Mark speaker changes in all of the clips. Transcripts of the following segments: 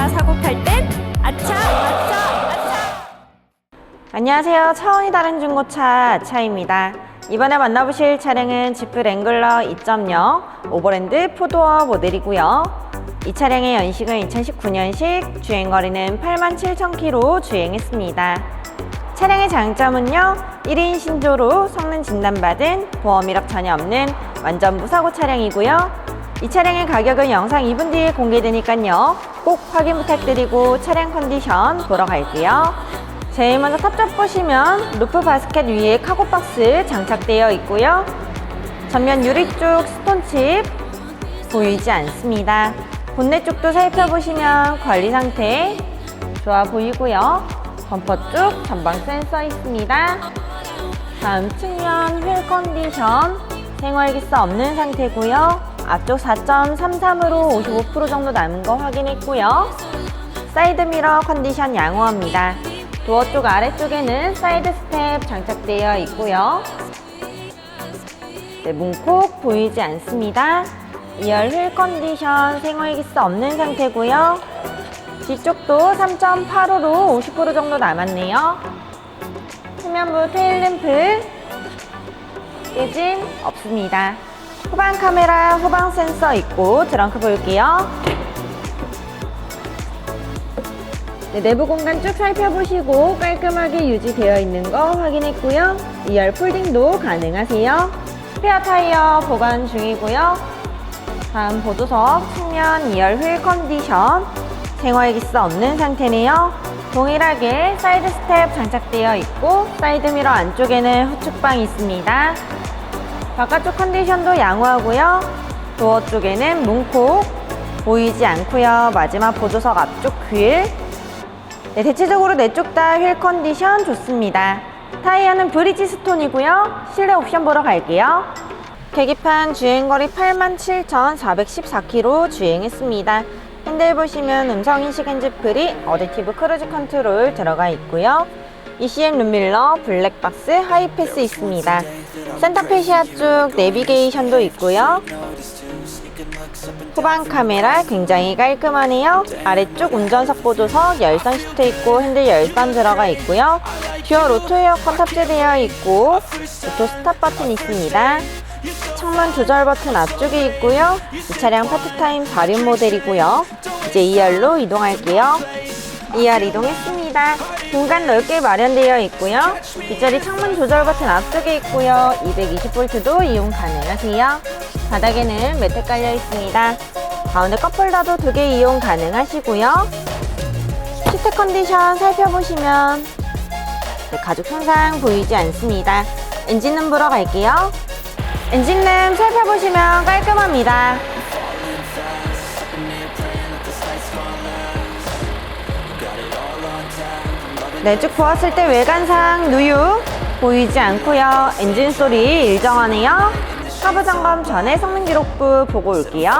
Speaker 1: 차 사고 팔 땐 아차 아차 아차 안녕하세요. 차원이 다른 중고차 아차입니다. 이번에 만나보실 차량은 지프 랭글러 2.0 오버랜드 포도어 모델이고요. 이 차량의 연식은 2019년식, 주행거리는 87,000km 주행했습니다. 차량의 장점은요 1인 신조로 성능 진단받은 보험 이력 전혀 없는 완전 무사고 차량이고요 이 차량의 가격은 영상 2분 뒤에 공개되니까요 꼭 확인 부탁드리고 차량 컨디션 보러 갈게요. 제일 먼저 탑접 보시면 루프 바스켓 위에 카고 박스 장착되어 있고요. 전면 유리 쪽 스톤칩 보이지 않습니다. 본네 쪽도 살펴보시면 관리 상태 좋아 보이고요. 범퍼 쪽 전방 센서 있습니다. 다음 측면 휠 컨디션 생활기스 없는 상태고요. 앞쪽 4.33으로 55% 정도 남은 거 확인했고요. 사이드 미러 컨디션 양호합니다. 도어 쪽 아래쪽에는 사이드 스텝 장착되어 있고요. 네, 문콕 보이지 않습니다. 2열 휠 컨디션 생활기스 없는 상태고요. 뒤쪽도 3.85로 50% 정도 남았네요. 후면부 테일램프 깨진 없습니다. 후방 카메라 후방 센서 있고 드렁크 볼게요. 네, 내부 공간 쭉 살펴보시고 깔끔하게 유지되어 있는 거 확인했고요. 2열 폴딩도 가능하세요. 스페어 타이어 보관 중이고요. 다음 보조석 측면 2열 휠 컨디션 생활기스 없는 상태네요. 동일하게 사이드 스텝 장착되어 있고 사이드 미러 안쪽에는 후측방 있습니다. 바깥쪽 컨디션도 양호하고요. 도어 쪽에는 문콕 보이지 않고요. 마지막 보조석 앞쪽 휠 네, 대체적으로 네 쪽 다 휠 컨디션 좋습니다. 타이어는 브리지 스톤이고요. 실내 옵션 보러 갈게요. 계기판 주행거리 87,414km 주행했습니다. 핸들 보시면 음성인식 핸즈프리, 어댑티브 크루즈 컨트롤 들어가 있고요. ECM 룸밀러, 블랙박스, 하이패스 있습니다. 센터페시아 쪽 내비게이션도 있고요. 후방 카메라 굉장히 깔끔하네요. 아래쪽 운전석 보조석 열선 시트 있고 핸들 열선 들어가 있고요. 듀얼 오토 에어컨 탑재되어 있고 오토 스탑 버튼 있습니다. 창문 조절 버튼 앞쪽에 있고요. 이 차량 파트타임 발인 모델이고요. 이제 2열로 이동할게요. 2열 이동했습니다. 공간 넓게 마련되어 있고요. 뒷자리 창문 조절 버튼 앞쪽에 있고요. 220V도 이용 가능하세요. 바닥에는 매트 깔려 있습니다. 가운데 컵홀더도 두 개 이용 가능하시고요. 시트 컨디션 살펴보시면 네, 가죽 손상 보이지 않습니다. 엔진룸 보러 갈게요. 엔진룸 살펴보시면 깔끔합니다. 네, 쭉 보았을 때 외관상 누유 보이지 않고요. 엔진 소리 일정하네요. 하부 점검 전에 성능 기록부 보고 올게요.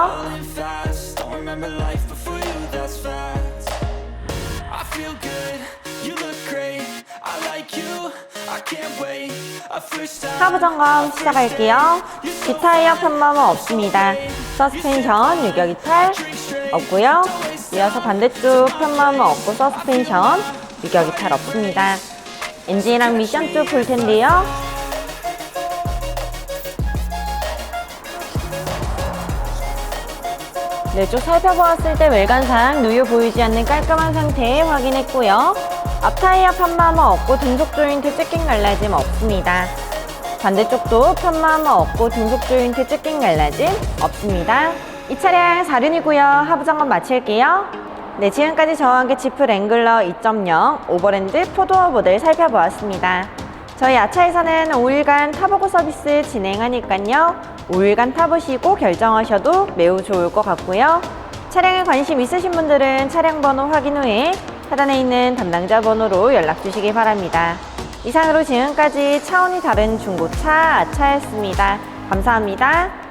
Speaker 1: 하부 점검 시작할게요. 뒷타이어 편마모 없습니다. 서스펜션 유격 이탈 없고요. 이어서 반대쪽 편마모 없고 서스펜션 유격 이탈 없습니다. 엔진이랑 미션 쪽 볼 텐데요. 네, 쭉 살펴보았을 때 외관상 누유 보이지 않는 깔끔한 상태 확인했고요. 앞 타이어 편마모 없고 등속 조인트 찢긴 갈라짐 없습니다. 반대쪽도 편마모 없고 등속 조인트 찢긴 갈라짐 없습니다. 이 차량 4륜이고요. 하부 점검 마칠게요. 네, 지금까지 함께 지프 랭글러 2.0 오버랜드 포도어 모델 살펴보았습니다. 저희 아차에서는 5일간 타보고 서비스 진행하니까요. 5일간 타보시고 결정하셔도 매우 좋을 것 같고요. 차량에 관심 있으신 분들은 차량 번호 확인 후에 하단에 있는 담당자 번호로 연락 주시기 바랍니다. 이상으로 지금까지 차원이 다른 중고차 아차였습니다. 감사합니다.